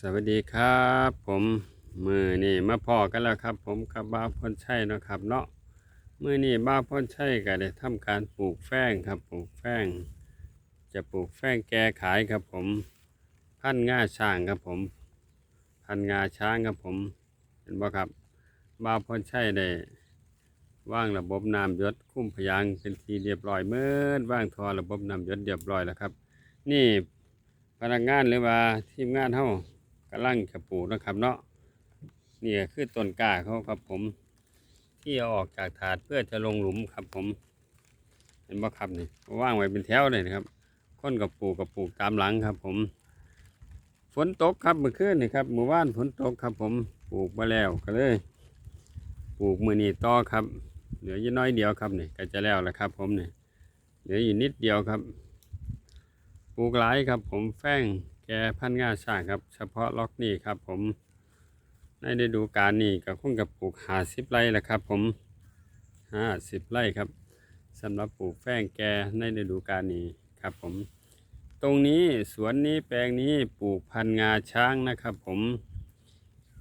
สวัสดีครับ ผมมือนี่มาพอกันแล้วครับ ผมกับบ้าวพรชัยเนาะครับ เนาะมือนี่บ้าวพรชัยก็ได้ทำการปลูกแฟ้งครับ ปลูกแฟ้งจะปลูกแฟ้งแกขายครับ ผมพันง่าช้างครับผม พันงาช้างครับผมเห็นบ่ครับบ้าวพรชัยได้ว่างระบบน้ำยศคุ้มพยางเป็นทีเรียบร้อยเมื่อว่างทอระบบน้ำยศเรียบร้อยแล้วครับ นี่พนักงานหรือว่าทีมงานเฮา กำลังจะปลูกนะครับ เนาะนี่คือต้นกล้าเขาครับผม ที่เอาออกจากถาดเพื่อจะลงหลุมครับผม เห็นบ่ครับนี่ว่างไว้เป็นแถวเลยนะครับค้นกับปลูกกับปลูกตามหลังครับผม ฝนตกครับเมื่อคืนนี่ครับเมื่อวานฝนตกครับ ผมปลูกมาแล้วก็เลย ปลูกมือนี้ต่อครับ เหลืออยู่น้อยเดียวครับนี่ก็จะแล้วแล้วครับ ผมนี่เหลืออยู่นิดเดียวครับ ปลูกหลายครับ ผมแฟ้ง แกพันงาช่างครับ เฉพาะล็อกนี่ครับผมในฤดูกาลนี้ก็คงกับปลูกหาสิบไร่แหละครับ ผมห้าสิบไร่ครับสำหรับปลูกแฟ้งแกในฤดูกาลนี้ครับผม ตรงนี้สวนนี้แปลงนี้ปลูกพันงาช้างนะครับผม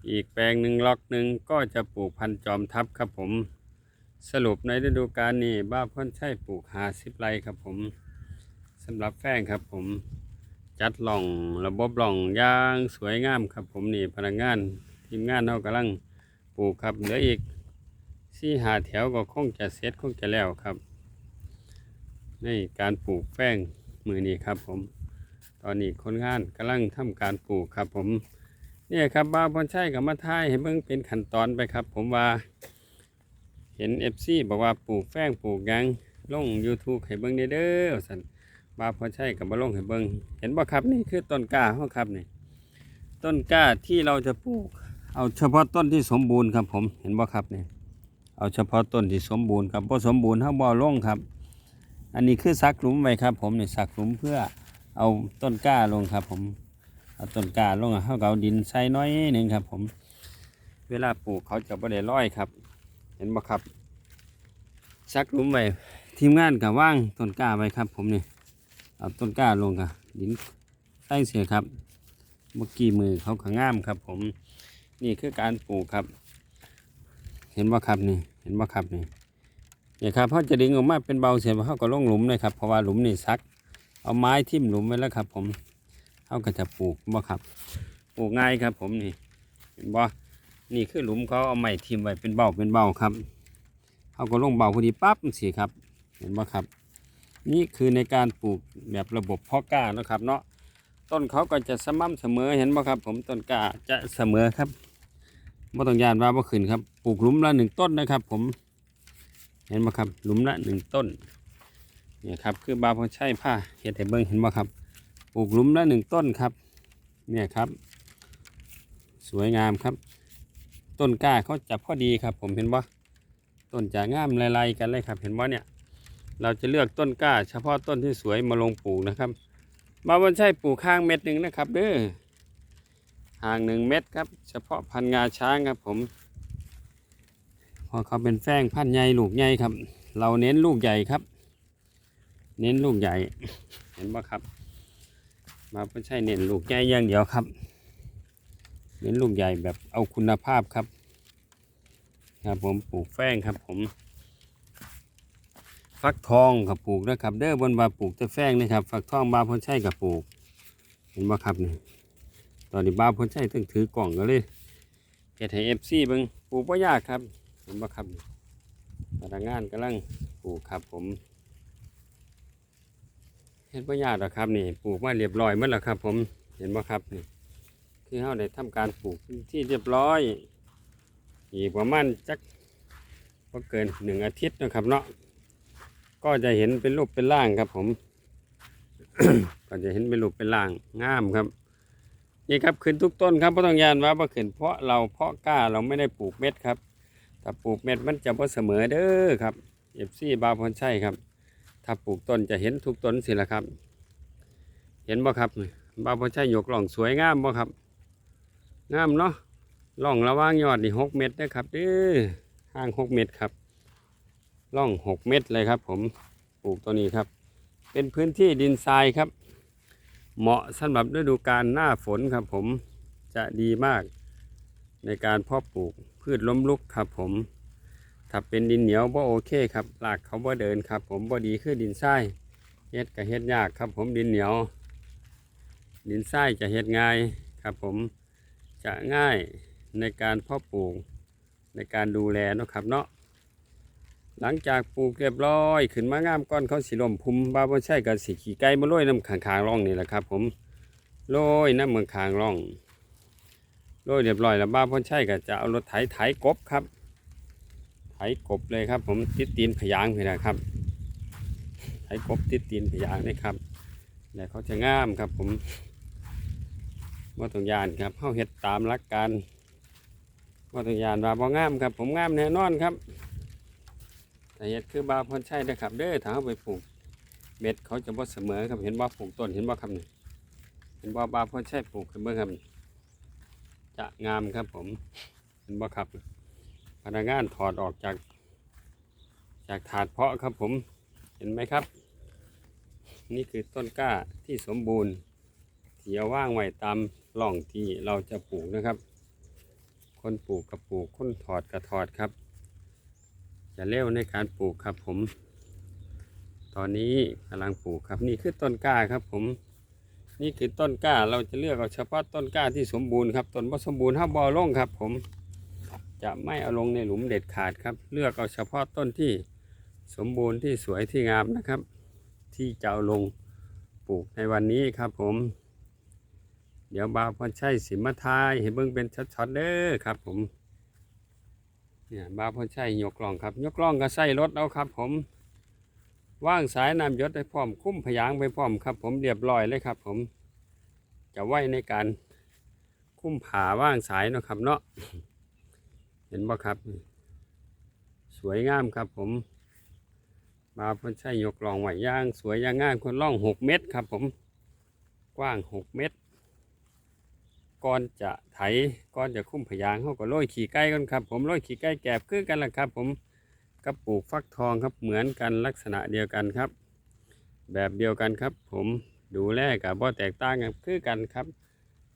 อีกแปลงหนึ่งล็อกหนึ่งก็จะปลูกพันจอมทับครับผม สรุปในฤดูกาลนี้บ้าพ่นใช่ปลูกหาสิบไร่ครับผมสำหรับแฟ้งครับผม จัดหล่องระบบหล่องอย่างสวยงามครับ ผมนี่พนักงานทีมงานเรากำลังปลูกครับเหลืออีกสี่หาแถวก็คงจะเสร็จคงจะแล้วครับ ในการปลูกแป้งมือนี้ครับผม ตอนนี้คนงานกำลังทำการปลูกครับ ผมเนี่ยครับบ้าวพรชัยกับมาท้ายให้เบิ่งเป็นขั้นตอนไปครับ ผมว่า เห็นเอฟซีบอกว่าปลูกแป้งปลูกยังลง YouTube ให้เบิ่งเด้อสัน บาพอใช่กับมาลงให้เบิงเห็นบ่ครับนี่คือต้นกล้าเขาครับนี่ต้นกล้าที่เราจะปลูก เอาเฉพาะต้นที่สมบูรณ์ครับผมเห็นบ่ครับนี่เอาเฉพาะต้นที่สมบูรณ์ครับบ่สมบูรณ์เขาบ่ลงครับ อันนี้คือซักหลุมไว้ครับ ผมนี่ซักหลุมเพื่อเอาต้นกล้าลงครับ ผมเอาต้นกล้าลงอะเขาก็เอาดินใส่น้อยหนึ่งครับ ผม เวลาปลูกเขาจะบ่ได้ร้อยครับ เห็นบ่ครับซักหลุมไว้ทีมงานกับว่างต้นกล้าไว้ครับ ผมนี่ เอาต้นกล้าลงค่ะดินใส่เสียครับเมื่อกี้มือเขาขางามครับ ผมนี่คือการปลูกครับ เห็นว่าครับนี่เห็นว่าครับนี่เนี่ยครับเขาจะดึงออกมาเป็นเบาเสียเขาก็ลงหลุมเลยครับเพราะว่าหลุมนี่ซัก เอาไม้ทิ่มหลุมไว้แล้วครับ ผมเขาก็จะปลูกบ่ครับ ปลูกง่ายครับ ผมนี่เห็นบ่นี่คือหลุมเขาเอาไม้ทิ่มไว้เป็นเบาเป็นเบาครับเขาก็ลงเบาพอดีปั๊บสิครับ เห็นบ่ครับ นี่คือในการปลูกแบบระบบพาะกล้านะครับ เนาะต้นเขาก็จะสม่ำเสมอเห็นไหมครับ ผมต้นกล้าจะเสมอครับไม่ต้องยานว่าบ่ขึ้นครับปลูกหลุมละหนึ่งต้นนะครับ ผม เห็นไหมครับ หลุมละหนึ่งต้นเนี่ยครับ คือบาพอใช่ผ้าเห็ดให้เบิ้งเห็นไหมครับปลูกหลุมละหนึ่งต้นครับ เนี่ยครับ สวยงามครับ ต้นกล้าเขาจะพอดีครับ ผมเห็นบ่าต้นจะงามลายๆกันเลยครับ เห็นบ่าเนี่ย เราจะเลือกต้นกล้า เฉพาะต้นที่สวยมาลงปลูกนะครับ มาวันใช่ปลูกข้างเม็ดหนึ่งนะครับเด้อห่างหนึ่งเม็ดครับ เฉพาะพันงาช้างครับผมพอเขาเป็นแฟ้งพันใหญ่ลูกใหญ่ครับ เราเน้นลูกใหญ่ครับ เน้นลูกใหญ่เห็นไหมครับ มาไม่ใช่เน้นลูกใหญ่อย่างเดียวครับ เน้นลูกใหญ่แบบเอาคุณภาพครับ ครับผมปลูกแฟ้งครับผม ฟักทองกับปลูกนะครับเด้อบนบาปลูกต่แฟงนะครับ ฟักทองบาพ้นใช่กับปลูก เห็นบ่ครับนี่ตอนนี้บาพ้นใช่ต้องถือกล่องก็เลยเฮ็ดให้เอฟซีเบิ่งปลูกบ่ยากครับ เห็นบ่ครับพนักงานกำลังปลูกครับผมเฮ็ดบ่ยากหรอกครับนี่ปลูกมาเรียบร้อยหมดแล้วครับ ผมเห็นบ่ครับนี่คือเฮาได้ทำการปลูกที่เรียบร้อยอีกประมาณจักบ่เกินหนึ่งอาทิตย์นะครับเนาะ ก็จะเห็นเป็นรูปเป็นร่างครับ ผม ก็จะเห็นเป็นรูปเป็นร่างงามครับ นี่ครับขึ้นทุกต้นครับไม่ต้องยานว่าบ่ขึ้นเพราะเราเพาะกล้าเราไม่ได้ปลูกเม็ดครับ ถ้าปลูกเม็ดมันจะบ่เสมอเด้อครับเอฟซีบาพรใช่ครับ ถ้าปลูกต้นจะเห็นทุกต้นสิละครับ เห็นบ่ครับบาพรใช่ยกล่องสวยงามบ่ครับ งามเนาะล่องระว่างยอดนี่หกเม็ดนะครับเด้อห่างหกเม็ดครับ ล่องหกเม็ดเลยครับ ผมปลูกตัวนี้ครับ เป็นพื้นที่ดินทรายครับ เหมาะสำหรับฤดูกาลหน้าฝนครับ ผมจะดีมาก ในการเพาะปลูกพืชล้มลุกครับ ผมถ้าเป็นดินเหนียวบ่โอเคครับรากเขาบ่เดินครับ ผมบ่ดีคือดินทรายเฮ็ดก็เฮ็ดยากครับ ผมดินเหนียว ดินทรายจะเฮ็ดง่ายครับผมจะง่ายในการเพาะปลูกในการดูแลนะครับเนาะ หลังจากปลูกเรียบร้อยขึ้นมางามก้อนเขาสิลมพุ่มบาบ่ใช่กับสิขี่ไก่มาโรยน้ำขางๆร่องนี่แหละครับ ผมโรยน้ำเมืองขางร่องโรยเรียบร้อยแล้วบ้าพ่อใช่ก็จะเอารถไถไถกบครับ ไถกบเลยครับ ผมติดตีนพยางไปนะครับ ไถกบติดตีนพยางนี่ครับแล้วเขาจะงามครับ ผมว่าตรงยานครับเข้าเห็ดตามหลักการว่าตรงยานว่าบ่งามครับ ผมงามแน่นอนครับ เห็ดคือบาพอนใช่นะครับเด้อถ้าเอาไปปลูกเม็ดเขาจะบ่เสมอครับเห็นบ่ปลูกต้นเห็นบ่ครับนี่เห็นบ่บาพอนใช่ปลูกขึ้นเบิ่งครับจะงามครับผมเห็นบ่ครับพนักงานถอดออกจาก จากถาดเพาะครับผมเห็นไหมครับ นี่คือต้นกล้าที่สมบูรณ์ที่เอาว่างไว้ตามร่องที่เราจะปลูกนะครับ คนปลูกกับปลูกคนถอดกับถอดครับ จะเร็วในการปลูกครับผม ตอนนี้กำลังปลูกครับนี่คือต้นกล้าครับผม นี่คือต้นกล้าเราจะเลือกเอาเฉพาะต้นกล้าที่สมบูรณ์ครับต้นบ่สมบูรณ์ห้าบอลงครับ ผม จะไม่เอาลงในหลุมเด็ดขาดครับ เลือกเอาเฉพาะต้นที่สมบูรณ์ที่สวยที่งามนะครับ ที่จะเอาลงปลูกในวันนี้ครับผม เดี๋ยวบาวพรชัยสิมาทายให้เบิ่งเป็นช็อตๆเด้อครับผม เนี่ยบาวพรชัยยกล่องครับยกล่องก็ใส่รถเอาครับ ผมว่างสายน้ำยศไปพร้อม คุ้มพยางไปพร้อมครับ ผมเรียบร้อยเลยครับ ผมจะไว้ในการคุ้มผาว่างสายเนาะครับเนาะเห็นบ่ครับ สวยงามครับ ผมบาพนใช้ยกล่องไหวย่าง สวยย่างงามคนล่องหกเมตรครับ ผมกว้างหกเมตร ก่อนจะไถก่อนจะคุ้มพยางเขาก็โรยขี่ไก่กันครับ ผมโรยขี่ไก่แกบคือกันละครับ ผมกับปลูกฟักทองครับเหมือนกันลักษณะเดียวกันครับ แบบเดียวกันครับ ผมดูแลกับบ่แตกต่างกันคือกันครับ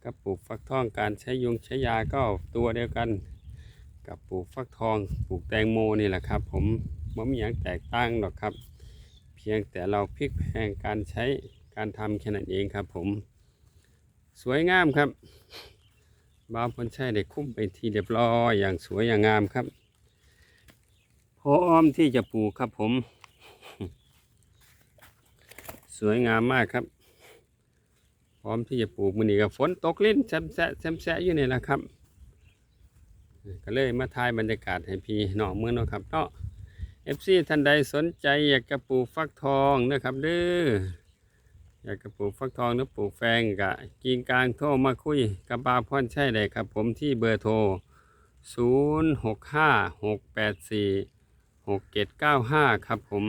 กับปลูกฟักทองการใช้ยุงใช้ยาก็ตัวเดียวกัน กับปลูกฟักทองปลูกแตงโมนี่แหละครับ ผมไม่มีอย่างแตกต่างหรอกครับ เพียงแต่เราพลิกแพลงการใช้การทำแค่นั้นเองครับผม สวยงามครับบาวพลใช้ได้คุ้มไปทีเรียบร้อยอย่างสวยอย่างงามครับพร้อมที่จะปลูกครับผม สวยงามมากครับ พร้อมที่จะปลูกมือนี้กับฝนตกลิ้นแซมแซะแซมแซะอยู่นี่แหละครับ ก็เลยมาถ่ายบรรยากาศให้พี่น้องเมืองเนาะครับเนาะเอฟซีท่านใดสนใจอยากจะปลูกฟักทองนะครับเด้อ อยากจะปลูกฟักทองหรือปลูกแฟงกะกินกลางโทรมาคุยกับบาพ่อนใช่เลยครับ ผมที่เบอร์โทร 0 6 5 6 8 4 6 7 9 5 ครับผม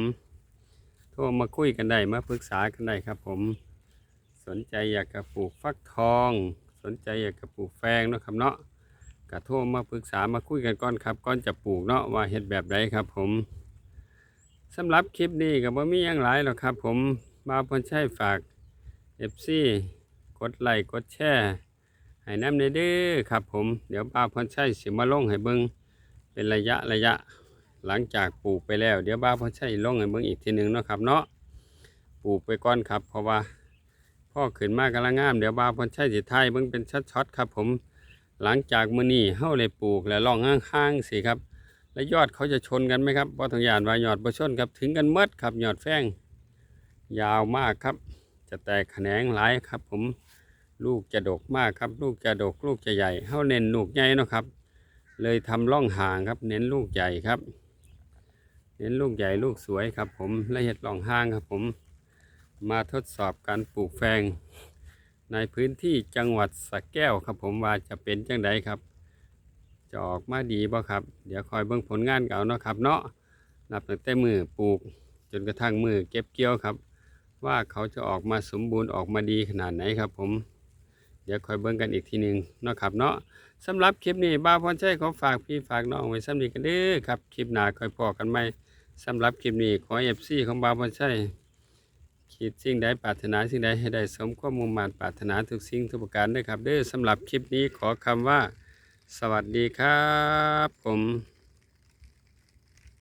โทรมาคุยกันได้มาปรึกษากันได้ครับผม สนใจอยากจะปลูกฟักทอง สนใจอยากจะปลูกแฟงนะครับเนาะกะโทรมาปรึกษามาคุยกันก่อนครับก่อนจะปลูกเนาะว่าเห็ดแบบใดครับผมสำหรับคลิปนี้ก็บ่มีอย่างหลายหรอกครับผม มาพนใช้ฝาก FC กดไลค์กดแชร์ให้น้ำในเด้อครับผมเดี๋ยวบาพนใช้สิมาลงให้เบิ่งเป็นระยะระยะหลังจากปลูกไปแล้ว เดี๋ยวบาพนใช้ลงให้เบิ่งอีกทีหนึ่งเนาะครับเนาะปลูกไปก่อนครับ เพราะว่าพ่อขึ้นมากำลังงามเดี๋ยวบาพนใช้สิท้ายเบิ่งเป็นช็อตๆครับผมหลังจากมือนี้เฮาเลยปลูกแล้วล่องห้างๆสิครับ แล้วยอดเขาจะชนกันไหมครับบ่ต้องยานว่ายอดบ่ชนครับถึงกันเมดครับยอดแฟง ยาวมากครับ จะแตกแขนงหลายครับ ผมลูกจะดกมากครับ ลูกจะดกลูกจะใหญ่เฮาเน้นลูกใหญ่นะครับ เลยทำร่องห่างครับ เน้นลูกใหญ่ครับ เน้นลูกใหญ่ลูกสวยครับ ผมและเห็ดร่องห่างครับ ผม มาทดสอบการปลูกแฟง ในพื้นที่จังหวัดสระแก้วครับ ผมว่าจะเป็นจังไดครับจะออกมาดีบ่ครับ เดี๋ยวคอยเบิ่งผลงานเก่าเนาะครับ เนาะนับตั้งแต่มือปลูก จนกระทั่งมือเก็บเกี่ยวครับ ว่าเขาจะออกมาสมบูรณ์ออกมาดีขนาดไหนครับผม เดี๋ยวคอยเบิ่งกันอีกทีหนึ่งเนาะครับเนาะสำหรับคลิปนี้บ้าพรชัยขอฝากพี่ฝากน้องไว้สำนีกันเด้อครับคลิปหน้าคอยพอกันไหมสำหรับคลิปนี้ขอเอฟซีของบ้าพรชัยคิดสิ่งใดปรารถนาสิ่งใดให้ได้สมความมุ่งมั่นปรารถนาทุกสิ่งทุกประการด้วยครับเด้อสำหรับคลิปนี้ขอคำว่า สวัสดีครับผม